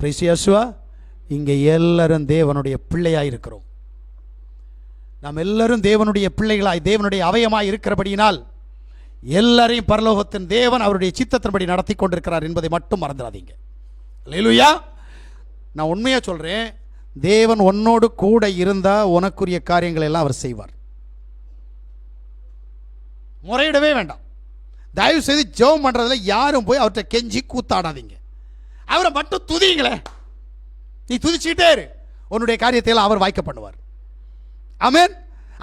பிரைசியாசுவா இங்கே எல்லாரும் தேவனுடைய பிள்ளையாக இருக்கிறோம். நாம் எல்லாரும் தேவனுடைய பிள்ளைகளாய் தேவனுடைய அவயமாய் இருக்கிறபடியினால் எல்லாரையும் பரலோகத்தின் தேவன் அவருடைய சித்தத்தின்படி நடத்தி கொண்டிருக்கிறார் என்பதை மட்டும் மறந்துடாதீங்க. லேலுயா நான் உண்மையாக சொல்கிறேன் தேவன் உன்னோடு கூட இருந்தால் உனக்குரிய காரியங்களை எல்லாம் அவர் செய்வார். முறையிடவே வேண்டாம். தயவு செய்து ஜெபம் பண்ணுறதுல யாரும் போய் அவர்கிட்ட கெஞ்சி கூத்தாடாதீங்க. அவரை மட்டும் துதிங்களே நீ துதிச்சுக்கிட்டே இரு. உன்னுடைய காரியத்தை எல்லாம் அவர் வாய்க்க பண்ணுவார். ஆமென்.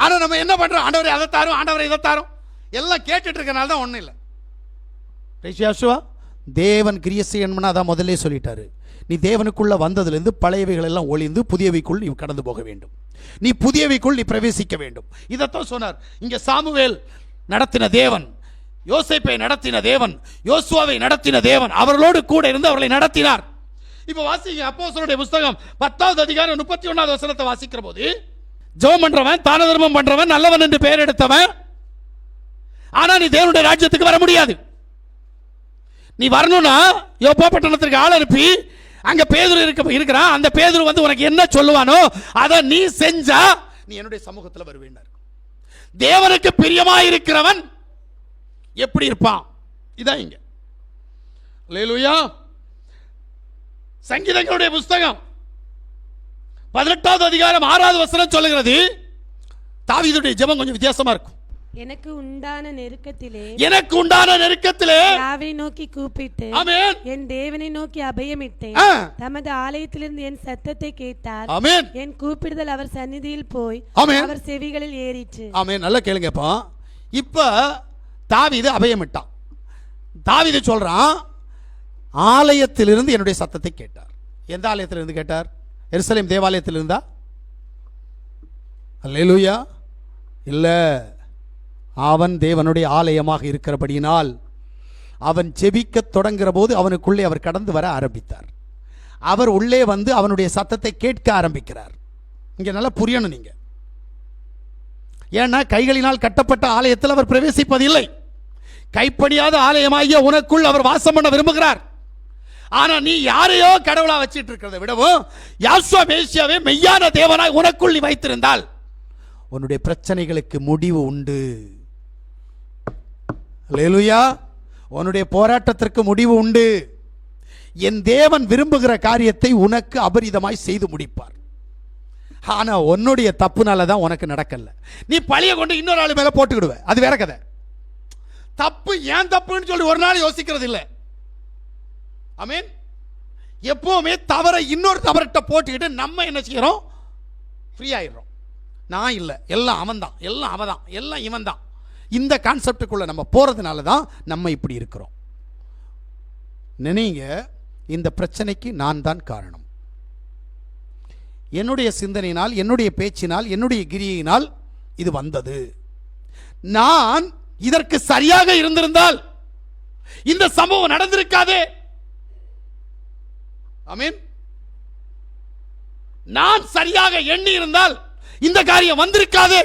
ஆனால் நம்ம என்ன பண்ணுறோம் ஆண்டவரை அதை தாரும் ஆண்டவரை இதை தாரும். எல்லாம் கேட்டுட்டு இருக்கனால தான் ஒன்றும் இல்லை. ரைஷியாசுவா தேவன் கிரிய செய்யணும்னா அதான் முதல்ல சொல்லிட்டாரு. நீ தேவனுக்குள்ளே வந்ததுலேருந்து பழையவைகள் எல்லாம் ஒளிந்து புதியவைக்குள் நீ கடந்து போக வேண்டும். நீ புதியவைக்குள் நீ பிரவேசிக்க வேண்டும். இதைத்தான் சொன்னார். இங்கே சாமுவேல் நடத்தின தேவன். யோசிப்பை நடத்தின தேவன் யோசுவாவை நடத்தின தேவன் அவர்களோடு கூட இருந்து அவர்களை நடத்தினார். இப்போ வாசிங்க அப்போஸ்தலருடைய புஸ்தகம் பத்தாவது அதிகாரம் முப்பத்தி ஒன்றாவது வசனத்தை வாசிக்கிற போது ஜெபம் பண்றவன் தான தர்மம் பண்றவன் நல்லவன் என்று பெயர் எடுத்தவன் ஆனா நீ தேவனுடைய ராஜ்யத்துக்கு வர முடியாது. நீ வரணும்னா யோப்பா பட்டணத்திற்கு ஆள் அனுப்பி அங்க பேதுரு இருக்க இருக்கிறான் அந்த பேதுரு வந்து உனக்கு என்ன சொல்லுவானோ அதை நீ செஞ்சா நீ என்னுடைய சமூகத்தில் வருவேன். தேவனுக்கு பிரியமாயிருக்கிறவன் எப்படி இருப்பான்? இதான் இங்க. லேலுயா சங்கீதங்களுடைய புஸ்தகம் பதினெட்டாவது அதிகாரம் ஆறாவது வசனம் சொல்லுகிறது. தாவீதுடைய ஜெபம் கொஞ்சம் வித்தியாசமா இருக்கும். எனக்கு உண்டான நெருக்கத்திலே எனக்கு உண்டான நெருக்கத்திலே யாவை நோக்கி கூப்பிட்டு ஆமென். என் தேவனை நோக்கி அபயமிட்டேன். தமது ஆலயத்திலிருந்து என் சத்தத்தை கேட்டார். ஆமென். என் கூப்பிடுதல் அவர் சந்நிதியில் போய். அவர் செவிகளில் ஏறிற்று. ஆமென். நல்லா கேளுங்கப்பா. இப்போ தாவிது அபயமிட்டான். தாவிது சொல்கிறான் ஆலயத்திலிருந்து என்னுடைய சத்தத்தை கேட்டார். எந்த ஆலயத்திலிருந்து கேட்டார்? எருசலேம் தேவாலயத்தில் இருந்தா? அல்லேலூயா. இல்லை அவன் தேவனுடைய ஆலயமாக இருக்கிறபடியினால் அவன் செபிக்க தொடங்குற போது அவனுக்குள்ளே அவர் கடந்து வர ஆரம்பித்தார். அவர் உள்ளே வந்து அவனுடைய சத்தத்தை கேட்க ஆரம்பிக்கிறார். இங்கே நல்லா புரியணும் நீங்கள் ஏன்னா கைகளினால் கட்டப்பட்ட ஆலயத்தில் அவர் பிரவேசிப்பதில்லை. கைப்படியாத ஆலயமாகிய உனக்குள் அவர் வாசம் பண்ண விரும்புகிறார். ஆனால் நீ யாரையோ கடவுளாக வச்சிட்டு இருக்கிறத விடவும் யாஸ்வா மேசியாவே மெய்யான தேவனாய் உனக்குள் நீ வைத்திருந்தால் உன்னுடைய பிரச்சனைகளுக்கு முடிவு உண்டு. லேலுயா உன்னுடைய போராட்டத்திற்கு முடிவு உண்டு. என் தேவன் விரும்புகிற காரியத்தை உனக்கு அபரிதமாய் செய்து முடிப்பார். ஆனால் உன்னுடைய தப்புனால தான் உனக்கு நடக்கல. நீ பழிய கொண்டு இன்னொரு ஆள் மேலே போட்டுக்கிடுவ. அது வேற கதை. தப்பு ஏன் தப்புன்னு சொல்லி ஒரு நாள் யோசிக்கிறது இல்லை. அமீன் எப்பவுமே தவறை இன்னொரு தவறிட்ட போட்டுக்கிட்டு நம்ம என்ன செய்கிறோம் ஃப்ரீ ஆயிடுறோம். நான் இல்லை. எல்லாம் அவன் தான். எல்லாம் அவன் தான். எல்லாம் இவன் தான். இந்த கான்செப்டுக்குள்ளே நம்ம போகிறதுனால தான் நம்ம இப்படி இருக்கிறோம். நினைங்க இந்த பிரச்சனைக்கு நான் தான் காரணம். என்னுடைய சிந்தனையினால் என்னுடைய பேச்சினால் என்னுடைய கிரியினால் இது வந்தது. நான் இதற்கு சரியாக இருந்திருந்தால் இந்த சம்பவம் நடந்திருக்காதே. ஆமீன். நான் சரியாக எண்ணி இருந்தால் இந்த காரியம் வந்திருக்காது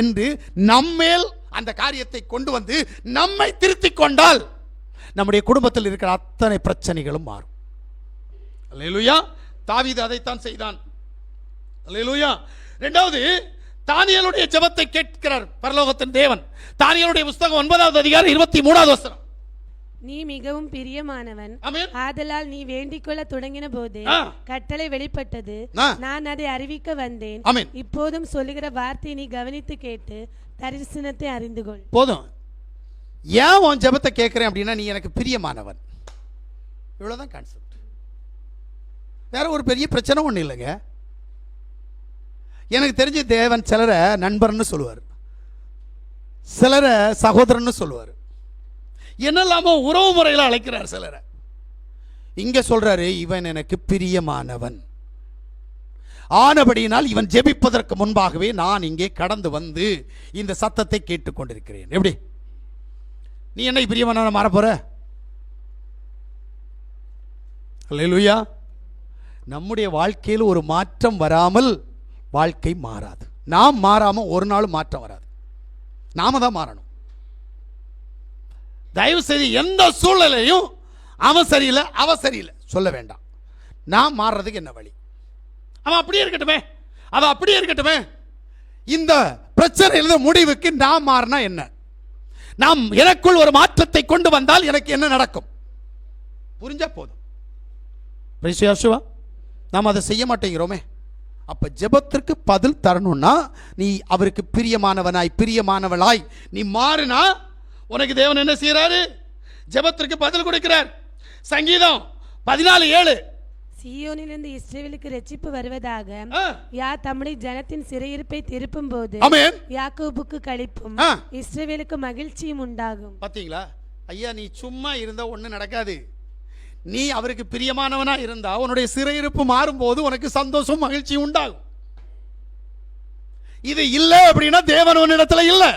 என்று நம்மேல் அந்த காரியத்தை கொண்டு வந்து நம்மை திருத்திக் கொண்டால் நம்முடைய குடும்பத்தில் இருக்கிற அத்தனை பிரச்சனைகளும் மாறும். அல்லேலூயா. அதைத்தான் செய்தான். அல்லேலூயா ரெண்டாவது தானியலுடைய ஜெபத்தை கேட்கிறார் பரலோகத்தின் தேவன். தானியலுடைய புஸ்தகம் ஒன்பதாவது அதிகாரம் இருபத்தி மூணாவது வசனம். நீ மிகவும் பிரியமானவன். ஆதலால் நீ வேண்டிக் கொள்ள தொடங்கின போதே. கட்டளை வெளிப்பட்டது. நான் அதை அறிவிக்க வந்தேன். இப்போதும் சொல்லுகிற வார்த்தையை நீ கவனித்து கேட்டு தரிசனத்தை அறிந்து கொள். போதும். ஏன் உன் ஜெபத்தை கேட்குறேன் அப்படின்னா நீ எனக்கு பிரியமானவன். இவ்வளோதான் கான்செப்ட் வேற ஒரு பெரிய பிரச்சனை ஒன்றும் இல்லைங்க. எனக்கு தெரிஞ்ச தேவன் சிலரை நண்பர்னு சொல்லுவார். சிலரை சகோதரன்னு சொல்லுவார். என்னெல்லாமோ உறவு முறையில் அழைக்கிறார் சிலரை. இங்கே சொல்கிறாரு இவன் எனக்கு பிரியமானவன். ஆனபடியினால் இவன் ஜெபிப்பதற்கு முன்பாகவே நான் இங்கே கடந்து வந்து இந்த சத்தத்தை கேட்டுக்கொண்டிருக்கிறேன். எப்படி? நீ என்ன பிரியமான மாற போற அல்லேலூயா நம்முடைய வாழ்க்கையில் ஒரு மாற்றம் வராமல் வாழ்க்கை மாறாது. நாம் மாறாமல் ஒரு நாள் மாற்றம் வராது. நாம தான் மாறணும். தயவு செய்து எந்த சூழ்நிலையும் அவன் சரியில்லை அவ சரியில்லை. சொல்ல வேண்டாம். நான் மாறுறதுக்கு என்ன வழி? அவன் அப்படியே இருக்கட்டுமே. அவன் அப்படியே இருக்கட்டுமே. இந்த பிரச்சனையிலிருந்து முடிவுக்கு நான் மாறினா என்ன? நாம் எனக்குள் ஒரு மாற்றத்தை கொண்டு வந்தால் எனக்கு என்ன நடக்கும்? புரிஞ்சா போதும். நாம் அதை செய்ய மாட்டேங்கிறோமே. அப்ப ஜெபத்திற்கு பதில் தரணும்னா நீ அவருக்கு பிரியமானவனாய் பிரியமானவளாய் நீ மாறினா உனக்கு தேவன் என்ன செய்யறாரு ஜெபத்திற்கு பதில் கொடுக்கிறார். சங்கீதம் பதினாலு ஏழு. சீயோனிலிருந்து இஸ்ரேலுக்கு ரட்சிப்பு வருவதாக யா தம்முடைய ஜனத்தின் சிறையிருப்பை திருப்பும் போது யாக்கோபுக்கு களிப்பும் ஆ. இஸ்ரவேலுக்கு மகிழ்ச்சியும் உண்டாகும். பாத்தீங்களா? ஐயா நீ சும்மா இருந்தா ஒண்ணு நடக்காது. நீ அவருக்கு பிரியமானவனா இருந்தா உன்னுடைய சிறையிருப்பு மாறும்போது உனக்கு சந்தோஷம் மகிழ்ச்சி உண்டாகும். இது இல்லை அப்படின்னா தேவன் உன்னிடத்துல இல்லை.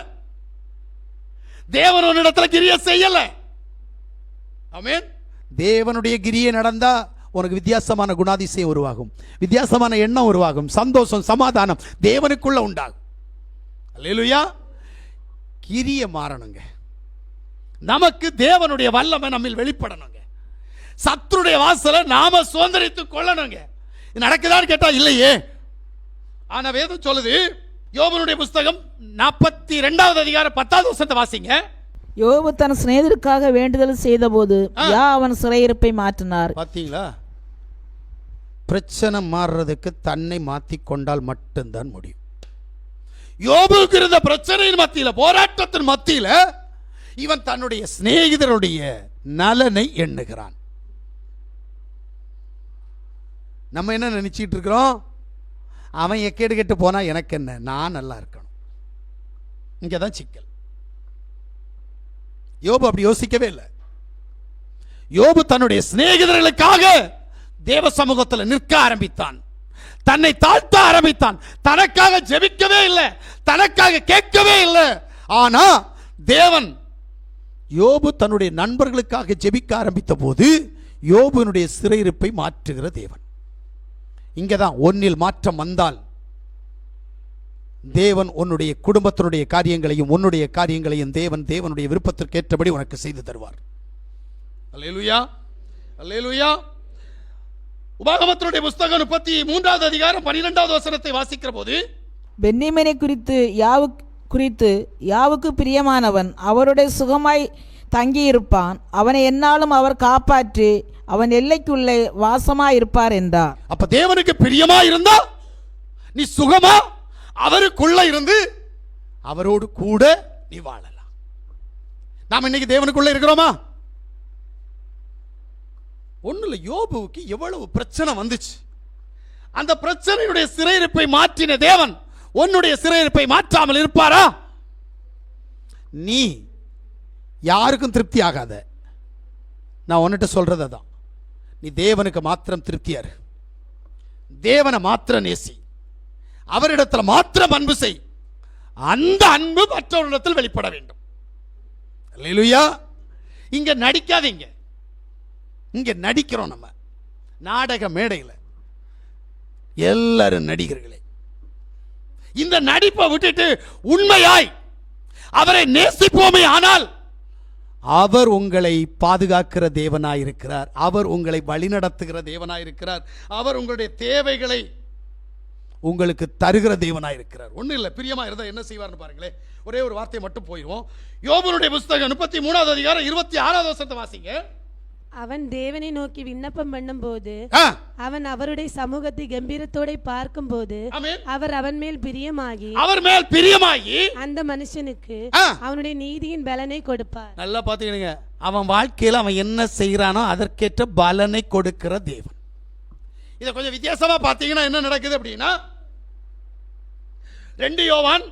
தேவன் உன்னிடத்துல கிரிய செய்யல. ஆமேன். தேவனுடைய கிரியை நடந்தா உனக்கு வித்தியாசமான குணாதிசயம் உருவாகும். வித்தியாசமான எண்ணம் உருவாகும். சந்தோஷம் சமாதானம் தேவனுக்குள்ள உண்டாகும். அல்லேலூயா. கிரிய மாறணுங்க. நமக்கு தேவனுடைய வல்லமை நம்மில் வெளிப்படணுங்க. சத்துருடைய வாசலை நாம சுதந்திரித்துக் கொள்ளணுங்க. நடக்குதான்னு கேட்டா இல்லையே. ஆனா வேதம் சொல்லுது யோபனுடைய புஸ்தகம் நாற்பத்தி ரெண்டாவது அதிகாரம் பத்தாவது வருஷத்தை வாசிங்க. யோபு தன் சிநேகிதருக்காக வேண்டுதல் செய்தபோது யா அவன் சிறையிருப்பை மாற்றினார். பாத்தீங்களா? பிரச்சனை மாறுறதுக்கு தன்னை மாத்தி கொண்டால் மட்டும்தான் முடியும். யோபுக்கு இருந்த பிரச்சனையின் மத்தியில போராட்டத்தின் மத்தியில இவன் தன்னுடைய சிநேகிதருடைய நலனை எண்ணுகிறான். நம்ம என்ன நினச்சிக்கிட்டு இருக்கிறோம்? அவன் எக்கேடு கெட்டு போனா எனக்கு என்ன? நான் நல்லா இருக்கணும். இங்கே தான் சிக்கல். யோபு அப்படி யோசிக்கவே இல்லை. யோபு தன்னுடைய சிநேகிதர்களுக்காக தேவ சமூகத்தில் நிற்க ஆரம்பித்தான். தன்னை தாழ்த்த ஆரம்பித்தான். தனக்காக ஜெபிக்கவே இல்லை. தனக்காக கேட்கவே இல்லை. ஆனா தேவன் யோபு தன்னுடைய நண்பர்களுக்காக ஜெபிக்க ஆரம்பித்த போது யோபுனுடைய சிறையிருப்பை மாற்றுகிற தேவன். இங்கதான் ஒன்னில் மாற்றம் வந்தால் தேவன் உன்னுடைய குடும்பத்தினுடைய காரியங்களையும் உன்னுடைய காரியங்களையும் தேவன் தேவனுடைய விருப்பத்திற்கு ஏற்றபடி உனக்கு செய்து தருவார். அல்லேலூயா அல்லேலூயா. உபாகமத்தினுடைய புஸ்தகம் முப்பத்தி மூன்றாவது அதிகாரம் பன்னிரெண்டாவது வசனத்தை வாசிக்கிற போது பென்னிமனை குறித்து யாவு குறித்து யாவுக்கு பிரியமானவன் அவருடைய சுகமாய் தங்கியிருப்பான் அவனை எந்நாளும் அவர் காப்பாற்றி அவன் எல்லைக்குள்ளே வாசமாயிருப்பார் என்றார். அப்ப தேவனுக்கு பிரியமா இருந்தா? நீ சுகமா? அவருக்குள்ள இருந்து அவரோடு கூட நீ வாழலாம். நாம் இன்னைக்கு தேவனுக்குள்ள இருக்கிறோமா? ஒண்ணு இல்லை யோபுவுக்கு எவ்வளவு பிரச்சனை வந்துச்சு. அந்த பிரச்சனையுடைய சிறையிருப்பை மாற்றின தேவன் உன்னுடைய சிறையிருப்பை மாற்றாமல் இருப்பாரா? நீ யாருக்கும் திருப்தி ஆகாத. நான் உன்னிட்ட சொல்றது தான் நீ தேவனுக்கு மாத்திரம் திருப்தியார். தேவனை மாத்திரம் நேசி. அவரிடத்தில் மாத்திரம் அன்பு செய். அந்த அன்பு மற்றவரிடத்தில் வெளிப்பட வேண்டும். அல்லேலூயா. இங்க நடிக்காதீங்க. இங்க நடிக்கிறோம் நம்ம. நாடக மேடையில். எல்லாரும் நடிகர்களே. இந்த நடிப்பை விட்டுட்டு உண்மையாய் அவரை நேசிப்போமே ஆனால் அவர் உங்களை பாதுகாக்கிற தேவனாயிருக்கிறார். அவர் உங்களை வழிநடத்துகிற தேவனாயிருக்கிறார். அவர் உங்களுடைய தேவைகளை உங்களுக்கு தருகிற தேவனாயிருக்கிறார். ஒன்றும் இல்லை பிரியமா இருந்தால் என்ன செய்வார்னு பாருங்களேன். ஒரே ஒரு வார்த்தையை மட்டும் போயிடுவோம். யோபனுடைய புஸ்தகம் முப்பத்தி மூணாவது அதிகாரம் இருபத்தி ஆறாவது வருஷத்தை வாசிங்க. அவன் தேவனை நோக்கி விண்ணப்பம் பண்ணும்போது ஆ, அவன் அவருடைய சமூகத்தை கம்பீரத்தோட பார்க்கும்போது ஆமென். அவர் அவன் மேல் பிரியமாகி அவர் மேல் பிரியமாகி அந்த மனுஷனுக்கு. அவனுடைய நீதியின் பலனை கொடுப்பார். நல்லா பார்த்துக்கிடுங்க. அவன் வாழ்க்கையில் அவன் என்ன செய்கிறானோ அதற்கேற்ற பலனை கொடுக்கிற தேவன். இதை கொஞ்சம் வித்தியாசமா பார்த்தீங்கன்னா என்ன நடக்குது அப்படின்னா ரெண்டு யோவான்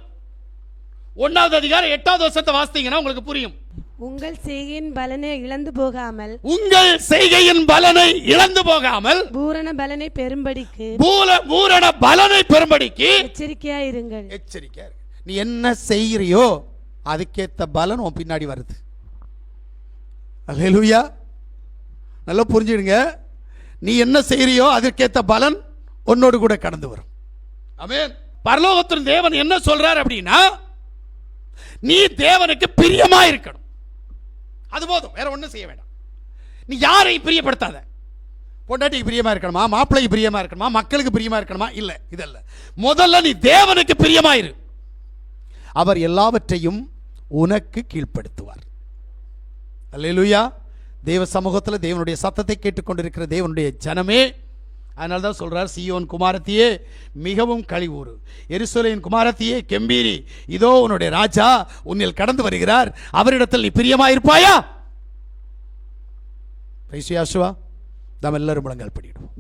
ஒன்னாவது அதிகாரம் எட்டாவது வருஷத்தை வாசித்தீங்கன்னா உங்களுக்கு புரியும். உங்கள் செய்கையின் பலனை இழந்து போகாமல் உங்கள் செய்கையின் பலனை இழந்து போகாமல் பூரண பலனை பெறும்படிக்கு பூல பூரண பலனை பெறும்படிக்கு எச்சரிக்கையா இருங்கள். எச்சரிக்கையா. நீ என்ன செய்கிறியோ அதுக்கேத்த பலன் உன் பின்னாடி வருது. அல்லேலூயா. நல்லா புரிஞ்சுடுங்க. நீ என்ன செய்கிறியோ அதற்கேத்த பலன் உன்னோடு கூட கடந்து வரும். ஆமென். பரலோகத்தின் தேவன் என்ன சொல்றார் அப்படின்னா நீ தேவனுக்கு பிரியமா இருக்கணும் அது போதும். வேற ஒன்றும் செய்ய வேண்டாம். நீ யாரையும் பிரியப்படுத்தாத. பொண்டாட்டிக்கு பிரியமா இருக்கணுமா? மாப்பிள்ளைக்கு பிரியமா இருக்கணுமா? மக்களுக்கு பிரியமா இருக்கணுமா? இல்லை இதல்ல. முதல்ல நீ தேவனுக்கு பிரியமாயிரு. அவர் எல்லாவற்றையும் உனக்கு கீழ்ப்படுத்துவார். அல்லேலூயா. தேவ சமூகத்தில் தேவனுடைய சத்தத்தை கேட்டுக்கொண்டிருக்கிற தேவனுடைய ஜனமே அதனால தான் சொல்கிறார் சியோன் குமாரத்தியே மிகவும் கழிவூறு. எரிசோலையின் குமாரத்தியே கெம்பீரி இதோ உன்னுடைய ராஜா உன்னில் கடந்து வருகிறார். அவரிடத்தில் நீ பிரியமாயிருப்பாயா? பேசியாசுவா நாம் எல்லாரும் முழங்கால் படிடுவோம்